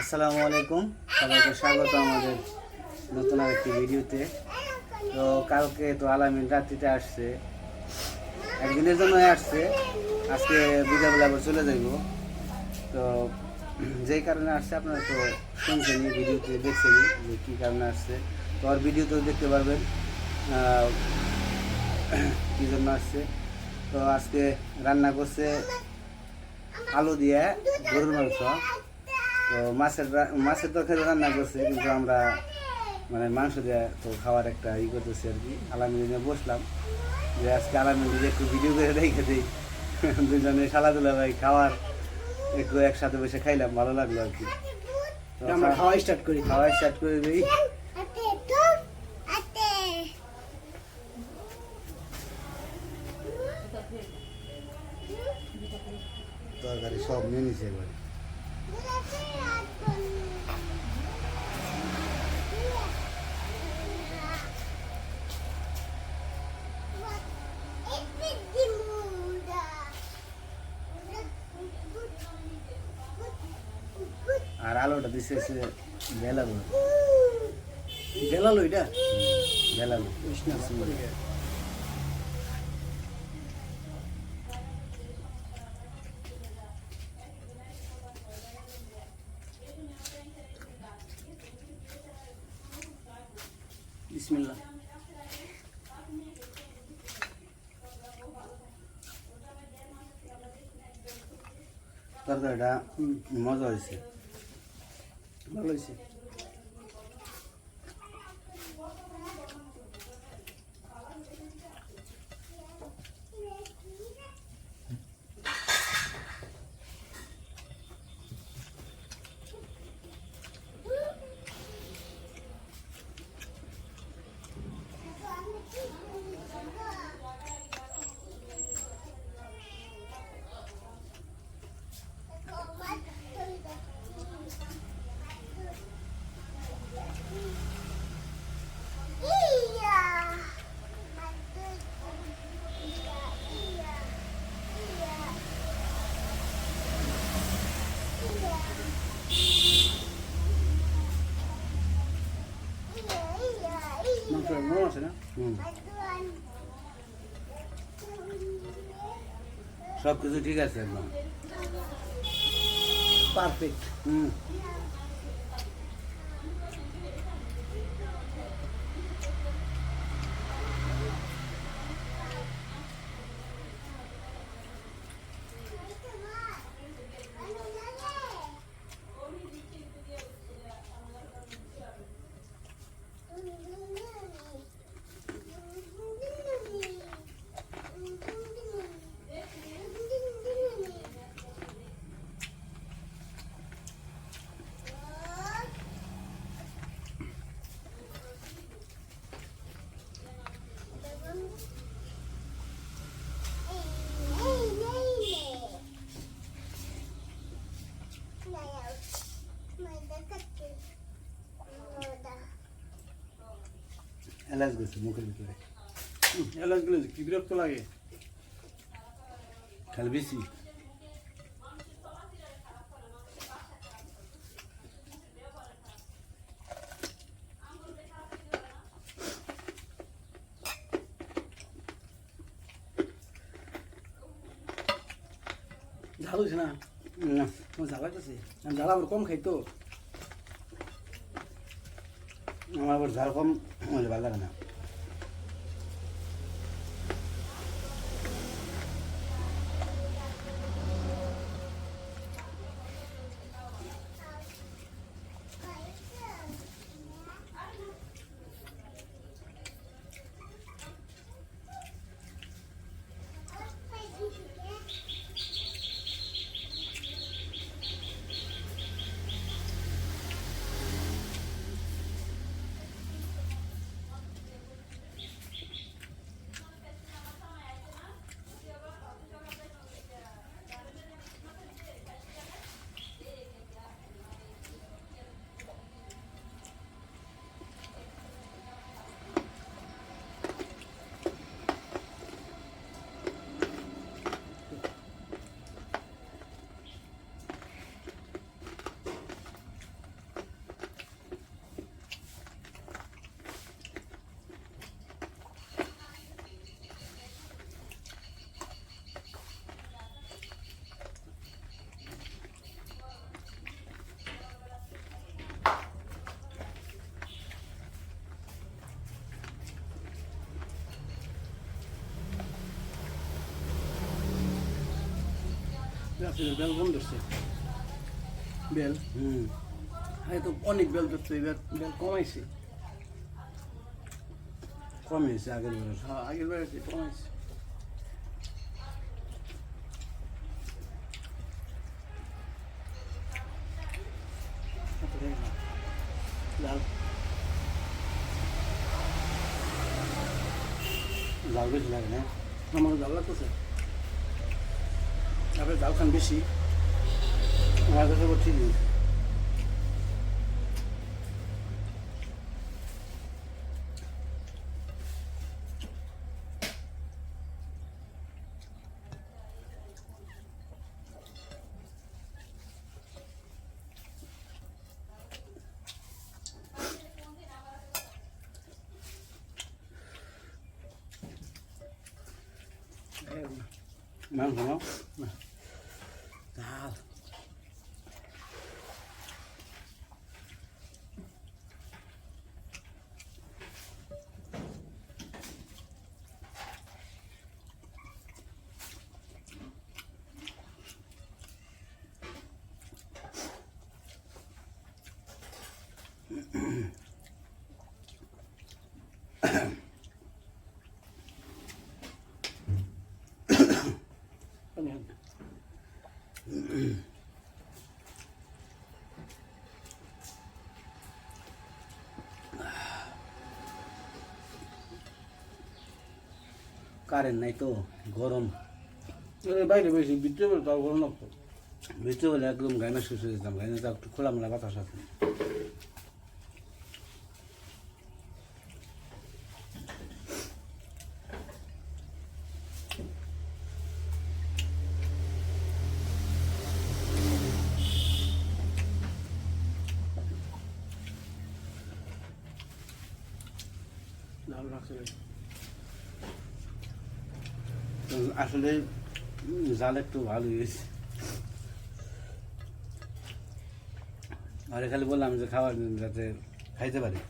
আসসালামু আলাইকুম। সবাইকে স্বাগত আমাদের নতুন আরেকটি ভিডিওতে। তো কালকে তো আলামিন রাত্রিতে আসছে। একদিনের জন্য আসছে। আজকে বিকালবেলা আবার চলে যাইব। তো যেই কারণে আসছে, আপনারা তো শুনছেনই, ভিডিওতে দেখছেনই যে কী কারণে আসছে। তো আর ভিডিওতেও দেখতে পারবেন। কী জন্য আসছে? তো আজকে রান্না করছে আলু দিয়ে গরুর মাংস। তো মাছের মাছের তরকারি রান্না করছে কিন্তু আমরা মানে মাংস দিয়ে তো খাওয়ার একটা ই করতেছি আর কি। আলামিন নিয়ে বসলাম। যে আজকে আলামিন একটু ভিডিও করে রেখে দিই। দুজনে খেলাধুলা ভাই খাওয়ার একটু একসাথে বসে খাইলাম ভালো লাগল আর কি। তো আমরা খাওয়া স্টার্ট করি খাওয়া স্টার্ট করে দিই। তরকারি সব নিয়ে নিছে এবার। আলুটা দিছে সে বেলালু গেলালো এটা বেলালু। বিসমিল্লাহ। তরকারিটা মজা হয়েছে। ভালো হয়েছে মাংস নরম আছে না হুম সব কিছু ঠিক আছে পারফেক্ট হুম। এলাচ গেছে মুখের ভিতরে। এলাচগুলো কি বিরক্ত লাগে? খালি বেশি ঝাল হয়েছে না? ঝাল আমি ঝাল আবার কম খাই তো। আমার আবার ঝাল ভালো লাগে না। গাছের বেল বন্ধ হচ্ছে বেল হুম আগে তো অনেক বেল ধরতো এবার বেল কমাইছে কম হয়েছে আগের বছর হ্যাঁ আগের বেড়ে কমাইছে লাল জাল বেশি লাগে না আমার জাল লাগতেছে তারপরে জাল খান বেশি আমার কাছে আবার ঠিকই মাংস না কারেন্ট নাই তো গরম। বাইরে বেশি ভিতরে বেরো তাও গরম লাগতো। ভিতরে হলে একদম গাইনা শেষ হয়ে যেতাম গাইনা তো একটু খোলামেলা বাতাস আছে। জাল লাগছে। তো আসলে জাল একটু ভালো হয়েছে। আরে খালি বললাম যে খাবার যাতে খাইতে পারি।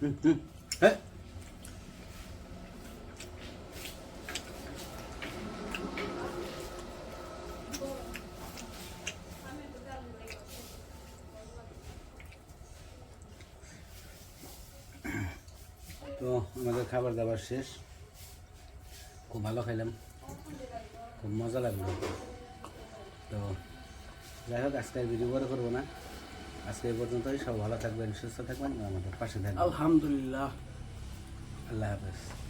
হুম হুম হ্যাঁ তো আমাদের খাবার দাবার শেষ। খুব ভালো খাইলাম। খুব মজা লাগল। তো যাই হোক আজকে ভিডিও বড় করব না। আজকে এই পর্যন্তই। সব ভালো থাকবেন সুস্থ থাকবেন আমাদের পাশে থাকবেন। আলহামদুলিল্লাহ। আল্লাহ হাফেজ।